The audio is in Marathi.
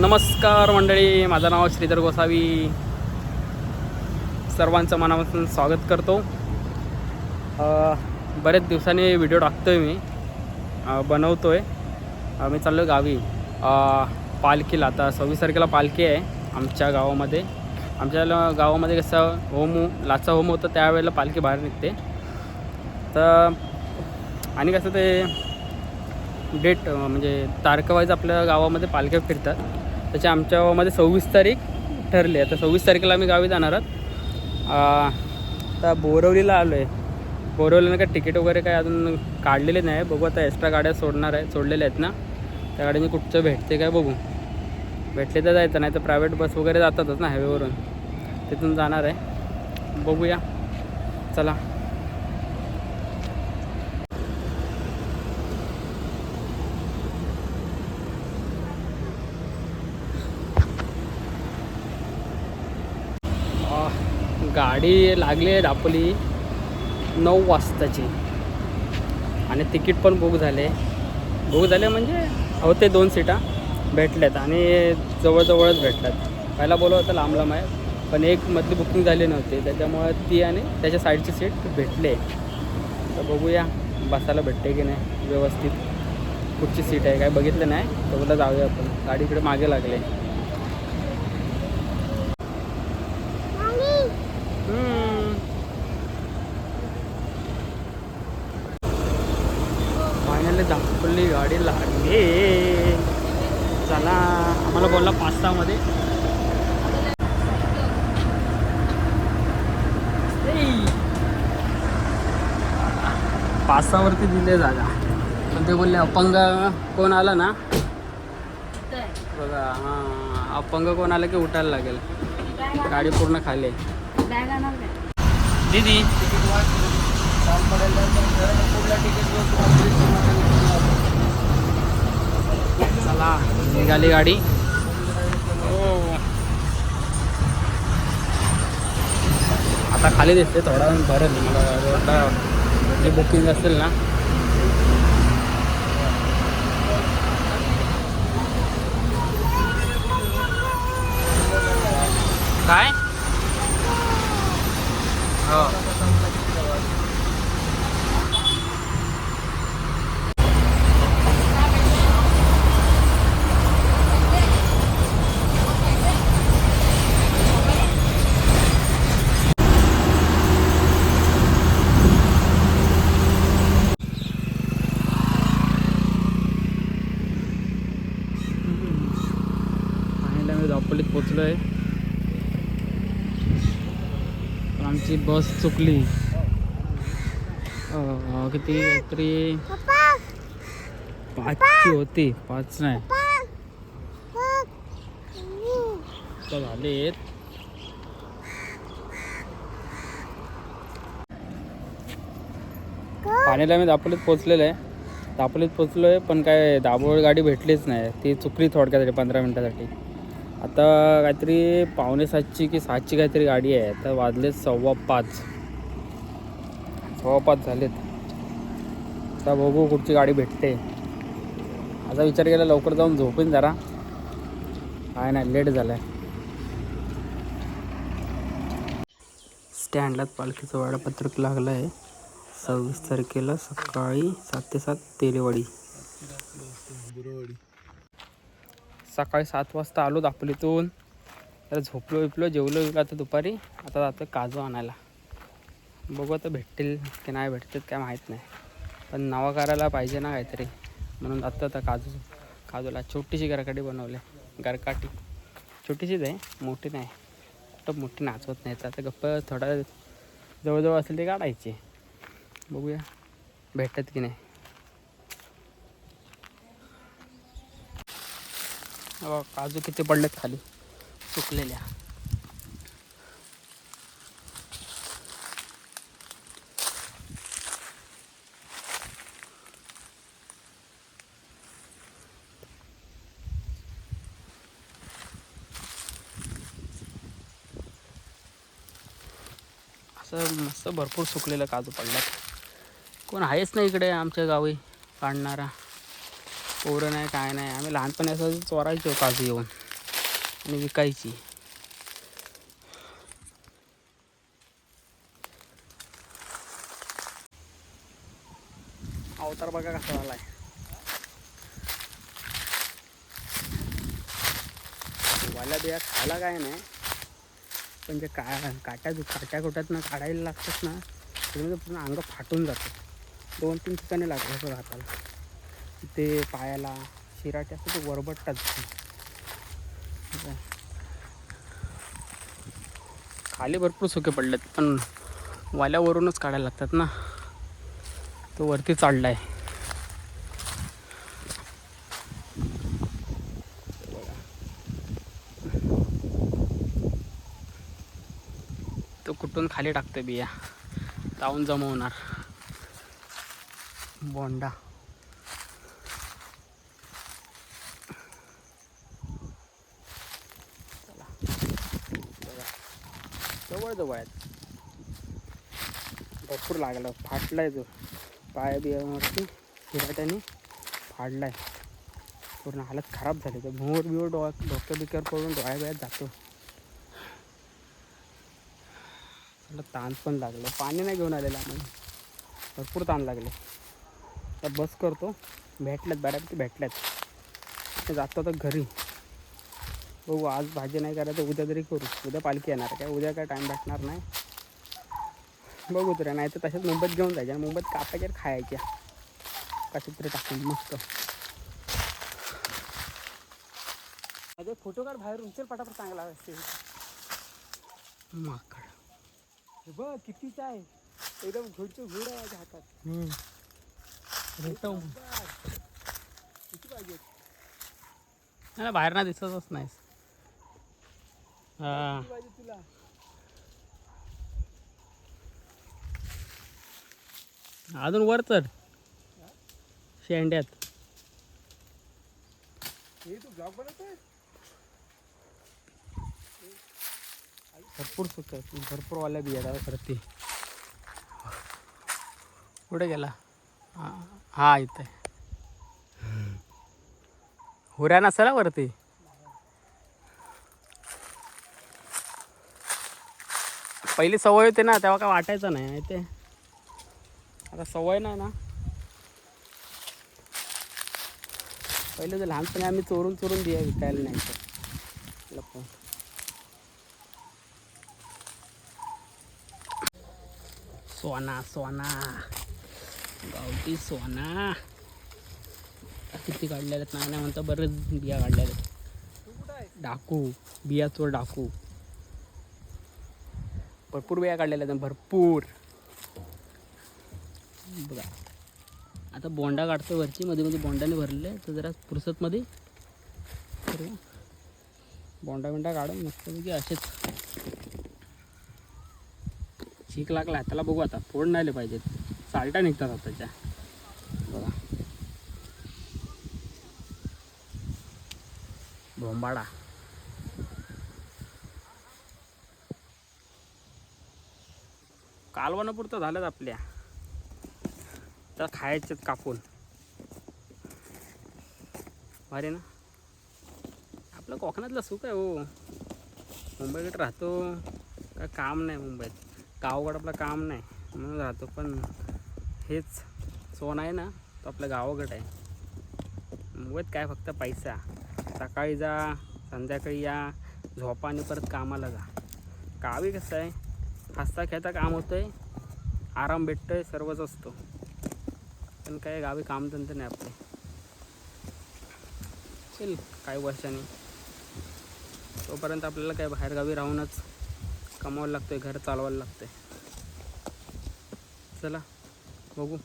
नमस्कार मंडळी माझं नाव श्रीधर गोसावी. सर्वांचं मनापासून स्वागत करतो. बरेच दिवसांनी व्हिडिओ टाकतो आहे मी बनवतो आहे मी चाललो गावी. पालखीला. आता सव्वीस तारखेला पालखी आहे आमच्या गावामध्ये. आमच्या गावामध्ये कसं होम लाचा होम होतं त्यावेळेला पालखी बाहेर निघते. तर आणि कसं ते डेट म्हणजे तारखेवाईज आपल्या गावामध्ये पालख्या फिरतात. त्याचे आमच्या गावामध्ये सव्वीस तारीख ठरली आहे. आता सव्वीस तारखेला आम्ही गावी जाणार आहोत. आता बोरवलीला आलो आहे. बोरवलीनं काय तिकीट वगैरे काय अजून काढलेले नाही. बघू आता एक्स्ट्रा गाड्या सोडणार आहे सोडलेल्या आहेत ना. त्या गाडीने कुठचं भेटते काय बघू. भेटले तर जायचं नाही तर प्रायव्हेट बस वगैरे जातातच ना हायवेवरून तिथून जाणार आहे. बघूया. चला आह, गाडी लागली आहे दापोली नऊ वाजताची. आणि तिकीट पण बुक झाले. बुक झाले म्हणजे होते दोन सीटा भेटल्यात आणि जवळजवळच भेटल्यात. पहिला बोलव होतं लांब लांब आहे पण एक मधली बुकिंग झाली नव्हती. त्याच्यामुळे ती आणि त्याच्या साईडची सीट भेटले. तर बघूया बसायला भेटते की नाही व्यवस्थित. कुठची सीट आहे काय बघितलं नाही तर बोला जाऊया आपण. गाडी इकडे मागे लागले. गाडी लागली. चला आम्हाला बोलला पाच सहामध्ये पाच सहावरती दिले जागा. पण ते बोलले अपंग कोण आला ना? बघा हां अपंग कोण आलं की उठायला लागेल. गाडी पूर्ण खाली आहे. दीदी. चला निघाली गाडी. हो. आता खाली दिसते थोडा वेळ भरेल मला बुकिंग असेल ना. काय हो आणि आम्ही दापोलीत आहे. पण आमची बस चुकली. किती? तरी पाचची होती. पाच नाही. आता झालेत पाण्याला मी दापोलीत पोचलेलो आहे. दापोलीत पोचलो आहे पण काय दाबोळ गाडी भेटलीच नाही. ती चुकली थोडक्यासाठी पंधरा मिनटासाठी. आता काहीतरी पावणे सातची की सातची काहीतरी गाडी आहे. तर वाजलेत सव्वा पाच. सव्वा पाच झालेत. आता बघू कुठची गाडी भेटते. असा विचार केला लवकर जाऊन झोपेन जरा. काय नाही लेट झालं आहे स्टँडलाच पालखीचं वाडापत्रक लागलं आहे सव्वीस तारखेला सकाळी सात ते सात तेलेवाडी. सकाळी सात वाजता आलो दापोलीतून. तर झोपलो विपलो जेवलो विवलो आता दुपारी. आता जातो काजू आणायला. बघू आता भेटतील की नाही भेटतील काय माहीत नाही. पण नावा करायला पाहिजे ना काहीतरी. म्हणून आत्ता आता काजू. काजूला छोटीशी गरकाटी बनवली. गरकाटी. छोटीशीच आहे मोठी नाही. कुठं मोठी नाचवत नाही. तर आता गप्प थोडा जवळजवळ असेल ते काढायची. बघूया. भेटतात की नाही. काजू किती पडलेत खाली. सुकलेल्या. असं मस्त भरपूर सुकलेलं काजू पडल्यात कोण आहेच नाही इकडे आमच्या गावी काढणारा. पोरं नाही काय नाही. आम्ही लहानपणी असं चोरायचो काजू येऊन आणि विकायची. अवतार बघा कसा झाला आहे वाला बिया खायला काय नाही. पण जे का काट्या काट्या कुट्यातनं काढायला लागतात ना त्याच्यामध्ये पूर्ण अंग फाटून जातं. दोन तीन ठिकाणी लागलं असं हाताला ते पायाला शिराटे असं ते वरबटतात खाली भरपूर सुके पडलेत पण वाल्यावरूनच काढायला लागतात ना. तो वरती चढलाय तो कुठून खाली टाकतो बिया? तावून जमवणार. बोंडा चला बघा जवळ जवळ आहेत. भरपूर लागला. फाटलाय तो पाया बियावरती हिराट्याने फाडलाय. पूर्ण हालत खराब झाली. तर भोर बिवर डोळ्या डोक्या बिक्यावर पडून डोळ्या बिळ्यात जातो. त्याला ताण पण लागलं. पाणी नाही घेऊन आलेलं आम्हाला भरपूर ताण लागले. तर बस करतो. भेटल्यात. बऱ्यापैकी भेटल्यात. जातो तर घरी. बघू आज भाजी नाही करायचं उद्या तरी करू. उद्या पालखी येणार काय उद्या काय टाईम भेटणार नाही. बघू तरी नाही तर तशाच मुंबईत घेऊन जायच्या. आणि मुंबईत कापायच्या खायच्या. कशात तरी टाकून मस्त. अरे फोटो काढ बाहेर उंचल पटापट चांगला असते माकड. हे बघ कितीच आहे एकदम घोडचं घोड आहे माझ्या हातात. किती पाहिजे? नाही बाहेर ना दिसतच नाहीस हा. तुला अजून वर चढ. शेंड्यात. भरपूर सुक आहे. भरपूर वाल्या बिया आहेत वरती कुठे गेला? हा हा इथे हुऱ्या नसेल वरती. पहिली सवय होते ना तेव्हा काय वाटायचं नाही माहिती आता सवय नाही ना. पहिले तर लहानपणी आम्ही चोरून चोरून दिया विकायला नाही लपून. सोना सोना. गावठी सोना. किती काढलेल्या आहेत नाही म्हणतो म्हणता बरेच बिया काढलेल्या आहेत डाकू बिया चोर डाकू. भरपूर वेळा काढलेल्या आहेत भरपूर. बघा. आता बोंडा काढतो वरची मध्ये मध्ये बोंडाने भरले तर जरा फुरसतमध्ये बोंडा बिंडा काढून मस्तपैकी असेच. चीक लागला त्याला बघू आता. फोड नाही पाहिजेत. साल्टा निघतात आताच्या बघा. भोंबाडा कालवणापुरतं झालं आपल्या. तर खायचे कापून. भारी ना? आपलं कोकणातलं सुख आहे हो. मुंबईकडे राहतो काय काम नाही मुंबईत. गावाकडं आपलं काम नाही म्हणून राहतो. पण हेच सोन आहे ना तो आपल्या गावाकडं आहे. मुंबईत काय फक्त पैसा. सकाळी जा संध्याकाळी या झोपा आणि परत कामाला जा. गावी कसं आहे? हसता खेळता काम होतं आहे आराम भेटतो आहे सर्वच असतो. पण काय गावी कामधंदे नाही आपले. चल काही वर्षांनी. तोपर्यंत आपल्याला काय बाहेरगावी राहूनच कमावं लागतं आहे घर चालवायला लागतं आहे चला बघू.